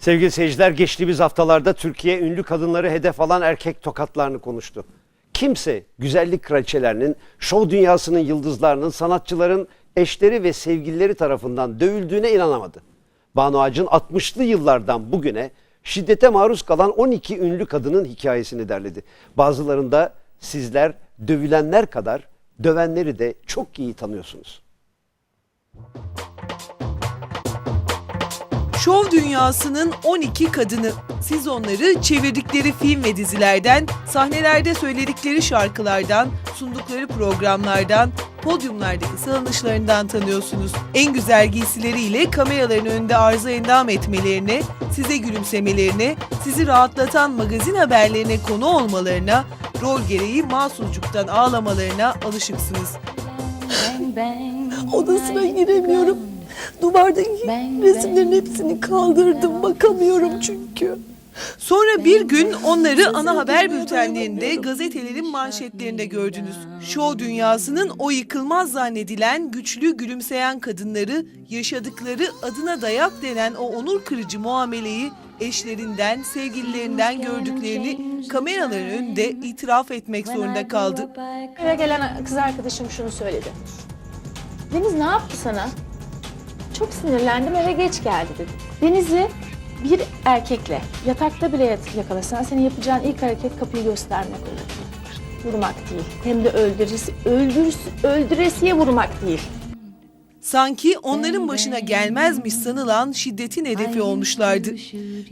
Sevgili seyirciler geçtiğimiz haftalarda Türkiye ünlü kadınları hedef alan erkek tokatlarını konuştu. Kimse güzellik kraliçelerinin, şov dünyasının yıldızlarının, sanatçıların eşleri ve sevgilileri tarafından dövüldüğüne inanamadı. Banu Acın 60'lı yıllardan bugüne şiddete maruz kalan 12 ünlü kadının hikayesini derledi. Bazılarında sizler dövülenler kadar dövenleri de çok iyi tanıyorsunuz. Şov dünyasının 12 kadını. Siz onları çevirdikleri film ve dizilerden, sahnelerde söyledikleri şarkılardan, sundukları programlardan, podyumlardaki salınışlarından tanıyorsunuz. En güzel giysileriyle kameraların önünde arıza endam etmelerine, size gülümsemelerine, sizi rahatlatan magazin haberlerine konu olmalarına, rol gereği mahsuzcuktan ağlamalarına alışıksınız. Odasına giremiyorum. Duvardaki resimlerin hepsini kaldırdım. Bakamıyorum çünkü. Sonra bir gün onları ana haber bültenlerinde, gazetelerin manşetlerinde gördünüz. Şov dünyasının o yıkılmaz zannedilen güçlü gülümseyen kadınları yaşadıkları adına dayak denen o onur kırıcı muameleyi eşlerinden, sevgililerinden gördüklerini kameraların önünde itiraf etmek zorunda kaldı. Eve gelen kız arkadaşım şunu söyledi. Deniz ne yaptı sana? Çok sinirlendim eve geç geldi dedi. Deniz'i bir erkekle yatakta bile yakalasan senin yapacağın ilk hareket kapıyı göstermek olur. Vurmak değil. Hem de öldüresi, öldürüs, öldüresiye vurmak değil. Sanki onların başına gelmezmiş sanılan şiddetin hedefi olmuşlardı.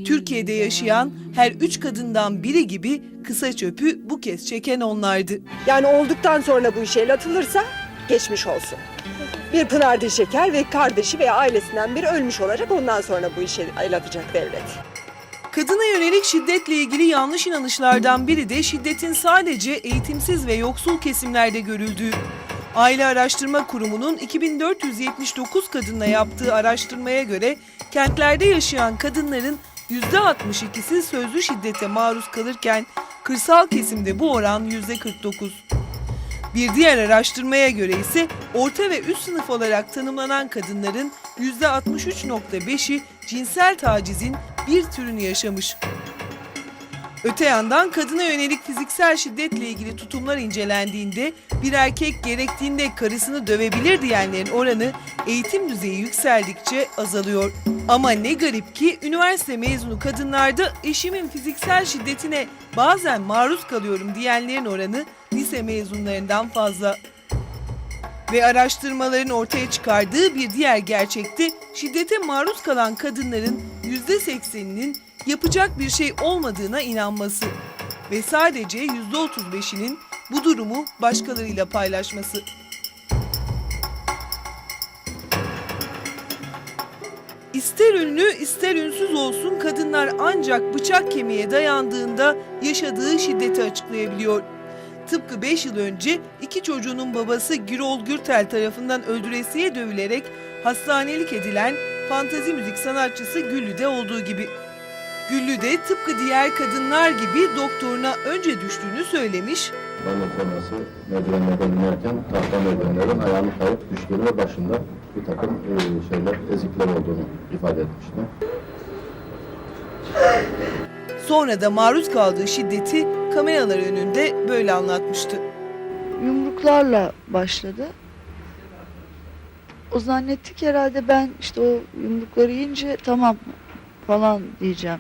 Türkiye'de yaşayan her üç kadından biri gibi kısa çöpü bu kez çeken onlardı. Yani olduktan sonra bu işe el atılırsa geçmiş olsun. Bir Pınar Dilşeker ve kardeşi veya ailesinden biri ölmüş olarak ondan sonra bu işe el atacak devlet. Kadına yönelik şiddetle ilgili yanlış inanışlardan biri de şiddetin sadece eğitimsiz ve yoksul kesimlerde görüldüğü. Aile Araştırma Kurumu'nun 2479 kadınla yaptığı araştırmaya göre kentlerde yaşayan kadınların %62'si sözlü şiddete maruz kalırken kırsal kesimde bu oran %49. Bir diğer araştırmaya göre ise orta ve üst sınıf olarak tanımlanan kadınların %63.5'i cinsel tacizin bir türünü yaşamış. Öte yandan kadına yönelik fiziksel şiddetle ilgili tutumlar incelendiğinde bir erkek gerektiğinde karısını dövebilir diyenlerin oranı eğitim düzeyi yükseldikçe azalıyor. Ama ne garip ki üniversite mezunu kadınlarda eşimin fiziksel şiddetine bazen maruz kalıyorum diyenlerin oranı lise mezunlarından fazla. Ve araştırmaların ortaya çıkardığı bir diğer gerçekte şiddete maruz kalan kadınların %80'inin yapacak bir şey olmadığına inanması ve sadece %35'inin bu durumu başkalarıyla paylaşması. İster ünlü ister ünsüz olsun kadınlar ancak bıçak kemiğe dayandığında yaşadığı şiddeti açıklayabiliyor. Tıpkı 5 yıl önce iki çocuğunun babası Gürol Gürtel tarafından öldüresiye dövülerek hastanelik edilen fantazi müzik sanatçısı Güllü'de olduğu gibi. Güllü de tıpkı diğer kadınlar gibi doktoruna önce düştüğünü söylemiş, Bana sonrası merdivenlerden inerken tahta merdivenlerden ayağını kayıp düştüğünü ve başında bir takım e, şeyler, ezikler olduğunu ifade etmişti. sonra da maruz kaldığı şiddeti kameralar önünde böyle anlatmıştı. yumruklarla başladı. O zannetti ki herhalde ben işte o yumrukları yiyince tamam falan diyeceğim.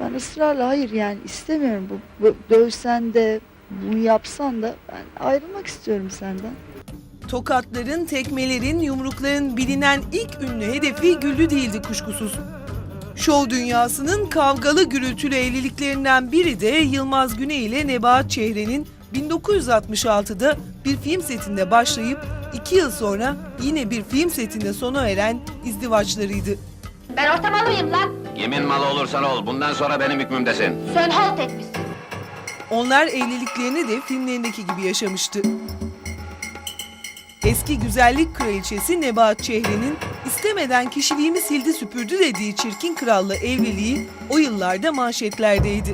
Ben ısrarla hayır yani istemiyorum bu, bu dövsen de bunu yapsan da ben ayrılmak istiyorum senden. Tokatların, tekmelerin, yumrukların bilinen ilk ünlü hedefi Güllü değildi kuşkusuz. Şov dünyasının kavgalı gürültülü evliliklerinden biri de Yılmaz Güney ile Nebahat Çehre'nin 1966'da bir film setinde başlayıp iki yıl sonra yine bir film setinde sona eren izdivaçlarıydı. Ben ortamalı mıyım lan? Kimin malı olursan ol, bundan sonra benim hükmümdesin. Sen halt etmişsin. Onlar evliliklerini de filmlerindeki gibi yaşamıştı. Eski güzellik kraliçesi Nebahat Çehre'nin istemeden kişiliğimi sildi süpürdü dediği çirkin kralla evliliği o yıllarda manşetlerdeydi.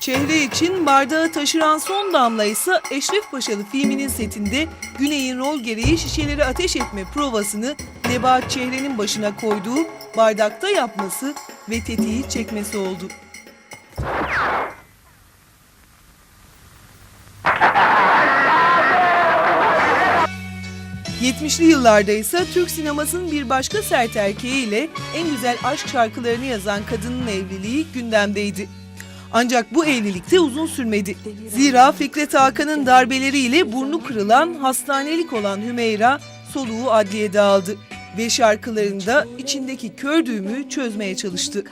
Çehre için bardağı taşıran son damla ise Eşref Paşalı filminin setinde Güney'in rol gereği şişeleri ateş etme provasını Nebahat Çehre'nin başına koyduğu bardakta yapması ve tetiği çekmesi oldu. ...70'li yıllarda ise Türk sinemasının bir başka sert erkeğiyle en güzel aşk şarkılarını yazan kadının evliliği gündemdeydi. Ancak bu evlilikte uzun sürmedi. Zira Fikret Hakan'ın darbeleriyle burnu kırılan, hastanelik olan Hümeyra soluğu adliyede aldı. Ve şarkılarında içindeki kör düğümü çözmeye çalıştı.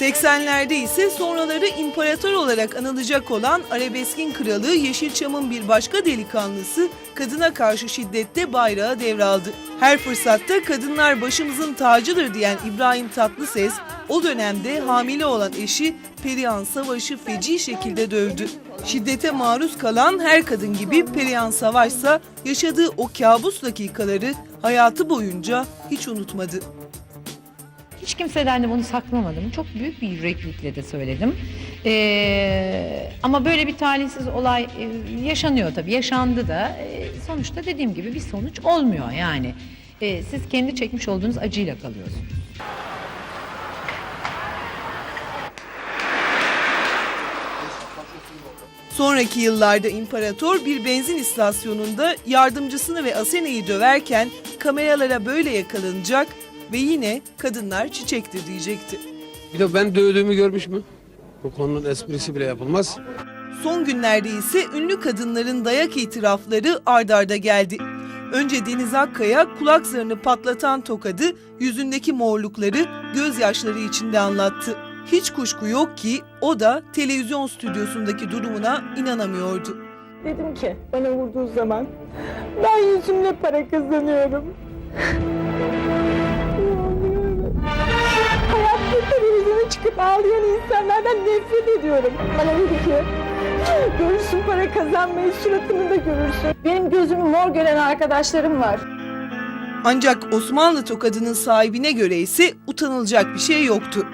80'lerde ise sonraları imparator olarak anılacak olan arabeskin kralı Yeşilçam'ın bir başka delikanlısı kadına karşı şiddette bayrağı devraldı. Her fırsatta kadınlar başımızın tacıdır diyen İbrahim Tatlıses o dönemde hamile olan eşi Perihan Savaş'ı feci şekilde dövdü. Şiddete maruz kalan her kadın gibi Perihan Savaş ise yaşadığı o kabus dakikaları hayatı boyunca hiç unutmadı. Hiç kimseden de bunu saklamadım. Çok büyük bir yüreklilikle de söyledim. Ee, ama böyle bir talihsiz olay e, yaşanıyor tabii. Yaşandı da. Ee, sonuçta dediğim gibi bir sonuç olmuyor yani. Ee, siz kendi çekmiş olduğunuz acıyla kalıyorsunuz. Sonraki yıllarda imparator bir benzin istasyonunda yardımcısını ve Asena'yı döverken kameralara böyle yakalanacak ve yine kadınlar çiçektir diyecekti. Bir de ben dövdüğümü görmüş mü? Bu konunun esprisi bile yapılmaz. Son günlerde ise ünlü kadınların dayak itirafları ardarda geldi. Önce Deniz Akkaya kulak zarını patlatan tokadı, yüzündeki morlukları gözyaşları içinde anlattı. Hiç kuşku yok ki o da televizyon stüdyosundaki durumuna inanamıyordu. Dedim ki bana vurduğu zaman ben yüzümle para kazanıyorum. Hayatta televizyona çıkıp ağlayan insanlardan nefret ediyorum. Bana dedi ki görürsün para kazanmayı suratını da görürsün. Benim gözümü mor gören arkadaşlarım var. Ancak Osmanlı tokadının sahibine göre ise utanılacak bir şey yoktu.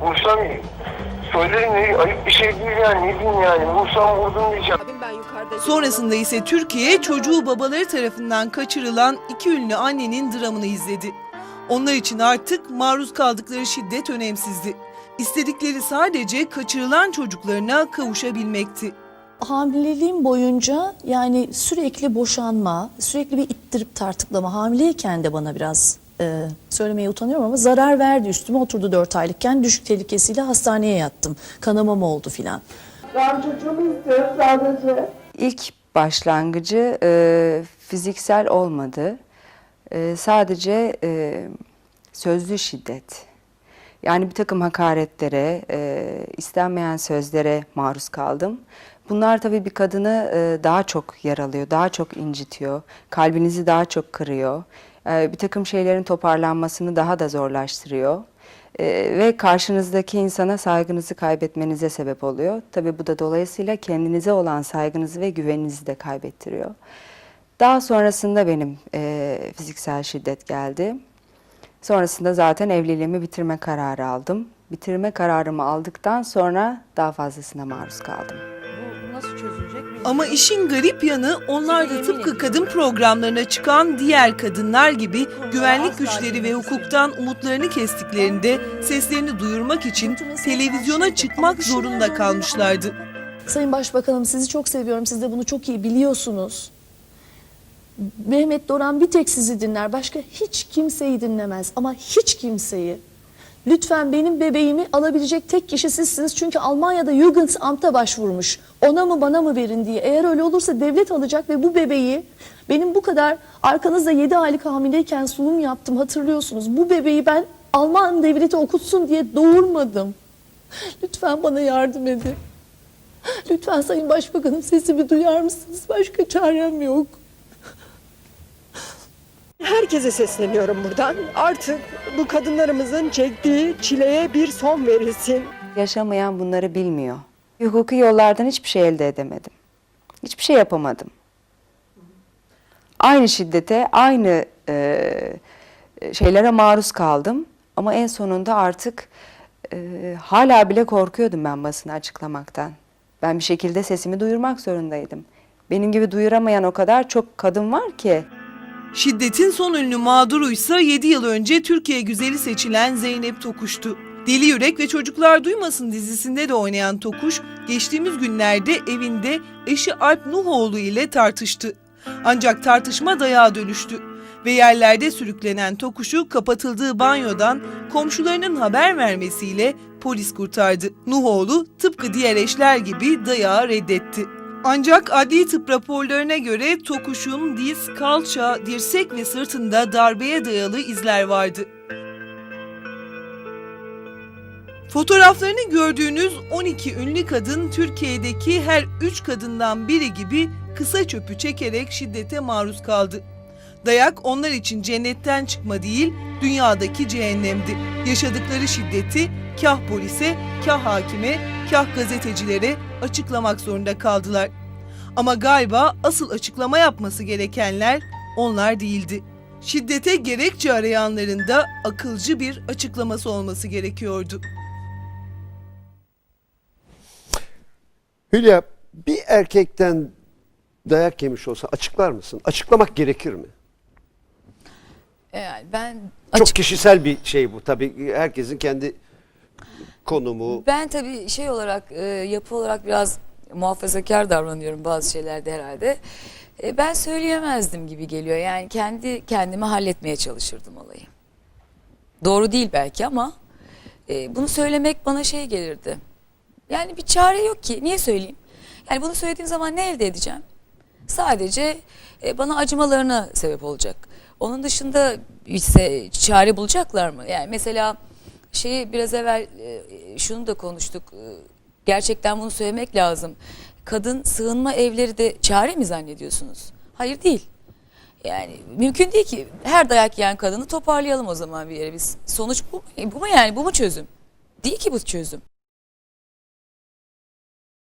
Vursam söylerim ne ayıp bir şey değil yani ne diyeyim yani vursam vurdum diyeceğim. Abim ben yukarıda Sonrasında ise Türkiye çocuğu babaları tarafından kaçırılan iki ünlü annenin dramını izledi. Onlar için artık maruz kaldıkları şiddet önemsizdi. İstedikleri sadece kaçırılan çocuklarına kavuşabilmekti. Hamileliğim boyunca yani sürekli boşanma, sürekli bir ittirip tartıklama hamileyken de bana biraz e, söylemeye utanıyorum ama zarar verdi üstüme oturdu 4 aylıkken düşük tehlikesiyle hastaneye yattım. Kanamam oldu filan. İlk başlangıcı e, fiziksel olmadı. E, sadece e, sözlü şiddet. Yani bir takım hakaretlere, e, istenmeyen sözlere maruz kaldım. Bunlar tabii bir kadını e, daha çok yaralıyor, daha çok incitiyor, kalbinizi daha çok kırıyor. E, bir takım şeylerin toparlanmasını daha da zorlaştırıyor. E, ve karşınızdaki insana saygınızı kaybetmenize sebep oluyor. Tabii bu da dolayısıyla kendinize olan saygınızı ve güveninizi de kaybettiriyor. Daha sonrasında benim e, fiziksel şiddet geldi. Sonrasında zaten evliliğimi bitirme kararı aldım. Bitirme kararımı aldıktan sonra daha fazlasına maruz kaldım. Ama işin garip yanı onlar da tıpkı kadın programlarına çıkan diğer kadınlar gibi güvenlik güçleri ve hukuktan umutlarını kestiklerinde seslerini duyurmak için televizyona çıkmak zorunda kalmışlardı. Sayın Başbakanım sizi çok seviyorum. Siz de bunu çok iyi biliyorsunuz. Mehmet Doran bir tek sizi dinler. Başka hiç kimseyi dinlemez. Ama hiç kimseyi. Lütfen benim bebeğimi alabilecek tek kişi sizsiniz. Çünkü Almanya'da Jugendamt'a başvurmuş. Ona mı bana mı verin diye. Eğer öyle olursa devlet alacak ve bu bebeği benim bu kadar arkanızda 7 aylık hamileyken sunum yaptım hatırlıyorsunuz. Bu bebeği ben Alman devleti okutsun diye doğurmadım. Lütfen bana yardım edin. Lütfen Sayın Başbakanım sesimi duyar mısınız? Başka çarem yok. Herkese sesleniyorum buradan. Artık bu kadınlarımızın çektiği çileye bir son verilsin. Yaşamayan bunları bilmiyor. Hukuki yollardan hiçbir şey elde edemedim. Hiçbir şey yapamadım. Aynı şiddete, aynı e, şeylere maruz kaldım. Ama en sonunda artık e, hala bile korkuyordum ben basını açıklamaktan. Ben bir şekilde sesimi duyurmak zorundaydım. Benim gibi duyuramayan o kadar çok kadın var ki. Şiddetin son ünlü mağduruysa 7 yıl önce Türkiye güzeli seçilen Zeynep Tokuş'tu. Deli Yürek ve Çocuklar Duymasın dizisinde de oynayan Tokuş, geçtiğimiz günlerde evinde eşi Alp Nuhoğlu ile tartıştı. Ancak tartışma dayağa dönüştü ve yerlerde sürüklenen Tokuş'u kapatıldığı banyodan komşularının haber vermesiyle polis kurtardı. Nuhoğlu tıpkı diğer eşler gibi dayağı reddetti. Ancak adli tıp raporlarına göre Tokuş'un diz, kalça, dirsek ve sırtında darbeye dayalı izler vardı. Fotoğraflarını gördüğünüz 12 ünlü kadın Türkiye'deki her 3 kadından biri gibi kısa çöpü çekerek şiddete maruz kaldı. Dayak onlar için cennetten çıkma değil, dünyadaki cehennemdi. Yaşadıkları şiddeti kah polise, kah hakime, kah gazetecilere açıklamak zorunda kaldılar. Ama galiba asıl açıklama yapması gerekenler onlar değildi. Şiddete gerekçe arayanların da akılcı bir açıklaması olması gerekiyordu. Hülya bir erkekten dayak yemiş olsa açıklar mısın? Açıklamak gerekir mi? Yani ben Çok açık- kişisel bir şey bu tabii. Herkesin kendi konumu. ben tabii şey olarak e, yapı olarak biraz muhafazakar davranıyorum bazı şeylerde herhalde. E, ben söyleyemezdim gibi geliyor. Yani kendi kendime halletmeye çalışırdım olayı. Doğru değil belki ama e, bunu söylemek bana şey gelirdi. Yani bir çare yok ki. Niye söyleyeyim? Yani bunu söylediğim zaman ne elde edeceğim? Sadece e, bana acımalarına sebep olacak. Onun dışında ise çare bulacaklar mı? Yani mesela şeyi biraz evvel e, şunu da konuştuk. E, Gerçekten bunu söylemek lazım. Kadın sığınma evleri de çare mi zannediyorsunuz? Hayır değil. Yani mümkün değil ki her dayak yiyen kadını toparlayalım o zaman bir yere biz. Sonuç bu, bu mu yani bu mu çözüm? Değil ki bu çözüm.